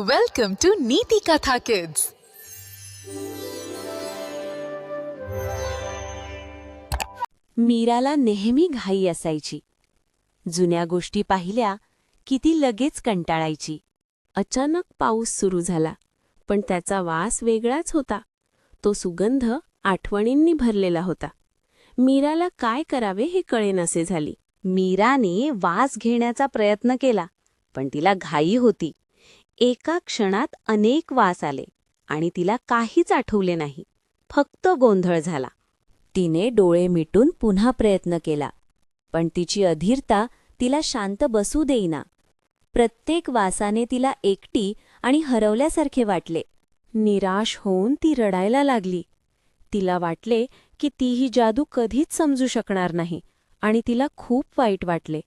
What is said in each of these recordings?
Welcome to Neeti Katha Kids. मीराला नेहमी घाई असायची. जुन्या गोष्टी पाहिल्या की ती लगेच कंटाळायची. अचानक पाऊस सुरू झाला पण त्याचा वास वेगळाच होता. तो सुगंध आठवणींनी भरलेला होता. मीराला काय करावे हे कळेनासे झाली. मीराने वास घेण्याचा प्रयत्न केला पण तिला घाई होती. एका क्षणात अनेक वास आले आणि तिला काहीच आठवले नाही. फक्त गोंधळ झाला. तिने डोळे मिटून पुन्हा प्रयत्न केला पण तिची अधीरता तिला शांत बसू देईना. प्रत्येक वासाने तिला एकटी आणि हरवल्यासारखे वाटले. निराश होऊन ती रडायला लागली. तिला वाटले की ती ही जादू कधीच समजू शकणार नाही आणि तिला खूप वाईट वाटले.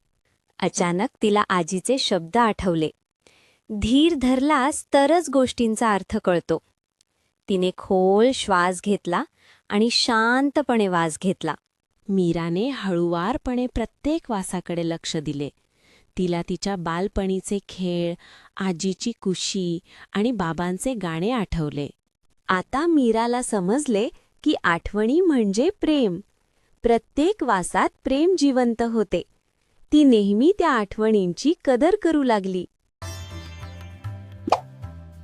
अचानक तिला आजीचे शब्द आठवले. धीर धरलास तरच गोष्टींचा अर्थ कळतो. तिने खोल श्वास घेतला आणि शांतपणे वास घेतला. मीराने हळुवारपणे प्रत्येक वासाकडे लक्ष दिले. तिला तिच्या बालपणीचे खेळ आजीची कुशी आणि बाबांचे गाणे आठवले. आता मीराला समजले की आठवणी म्हणजे प्रेम. प्रत्येक वासात प्रेम जिवंत होते. ती नेहमी त्या आठवणींची कदर करू लागली.